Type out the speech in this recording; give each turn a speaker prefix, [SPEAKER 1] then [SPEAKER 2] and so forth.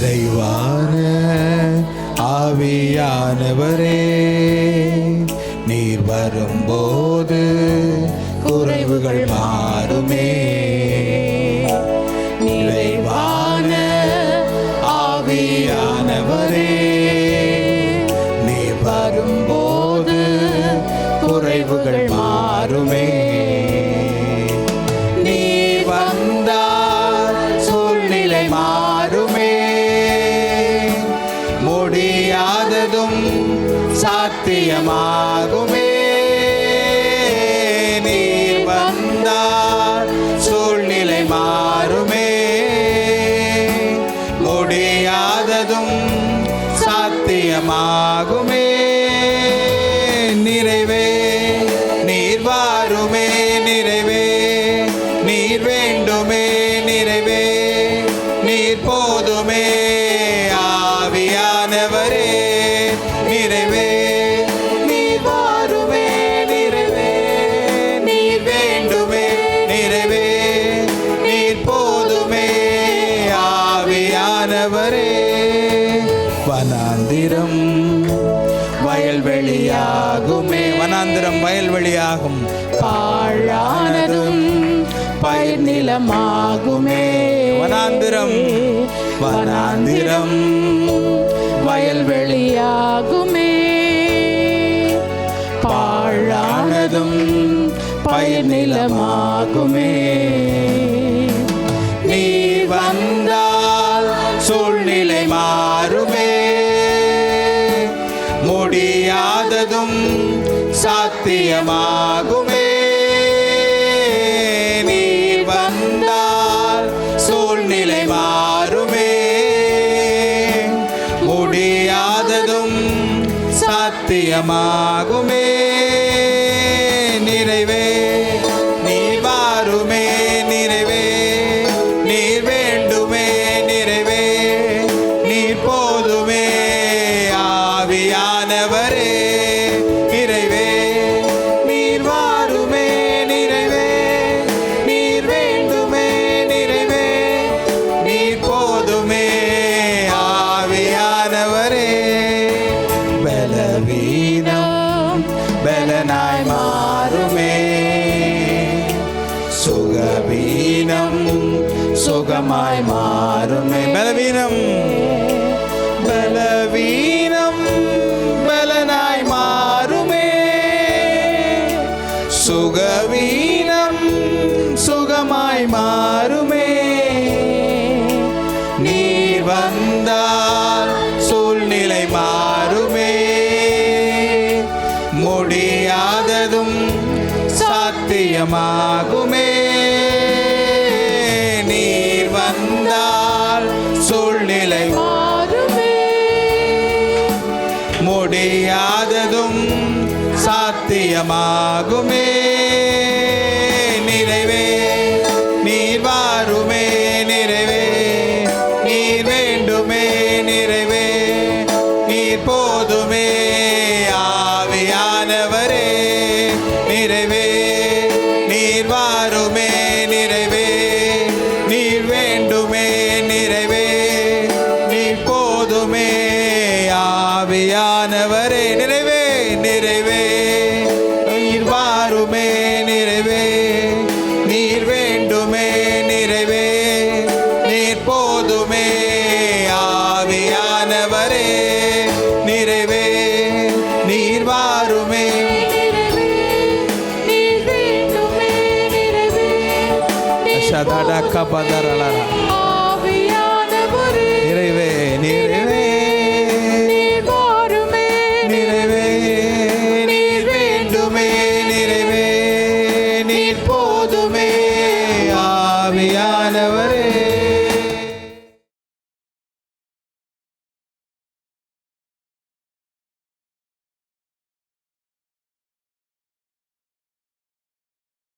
[SPEAKER 1] நிறைவான ஆவியானவரே நீர் வரும்போது குறைவுகள் மாறுமே. நிறைவான ஆவியானவரே நீர் வரும்போது குறைவுகள் மாறுமே. சாத்தியமாகுமே. நீ வந்தார் சூழ்நிலை மாறுமே. முடியாததும் சாத்தியமாகுமே. நிறைவே நீர் வாருமே நிறைவே. நீர் வேண்டுமே நிறைவே. நீர் போ வனாந்திரம் வயல்வெளியாகுமே. வனாந்திரம் வயல்வெளியாகும்.
[SPEAKER 2] பாழானதும் பயிர் நிலமாகுமே.
[SPEAKER 1] வனாந்திரம் வனாந்திரம்
[SPEAKER 2] வயல்வெளியாகுமே. பாழானதும் பயிர் நிலமாகுமே.
[SPEAKER 1] நீ வந்தா முடியாததும் சாத்தியமாகுமே. நீ வந்தால் சூழ்நிலை மாறுமே. முடியாததும் சாத்தியமாகுமே. நிறைவே சுகமாய் மாறுமே. பலவீனம். பலவீனம். பலனாய் மாறுமே. சுகவீனம். சுகமாய் மாறுமே. நீ வந்தால் சூழ்நிலை மாறுமே. முடியாததும் சாத்தியமாகும். வந்தால் சூழ்நிலை
[SPEAKER 2] மாறுமே.
[SPEAKER 1] முடியாததும் சாத்தியமாகுமே. ஆவியானவரே நிறைவே நிறைவே. நீர் வாருமே நிறைவே. நீர் வேண்டுமே நிறைவே. நீர் போதுமே ஆவியானவரே நிறைவே. நீர் வாருமே.
[SPEAKER 2] நீர் வேண்டுமே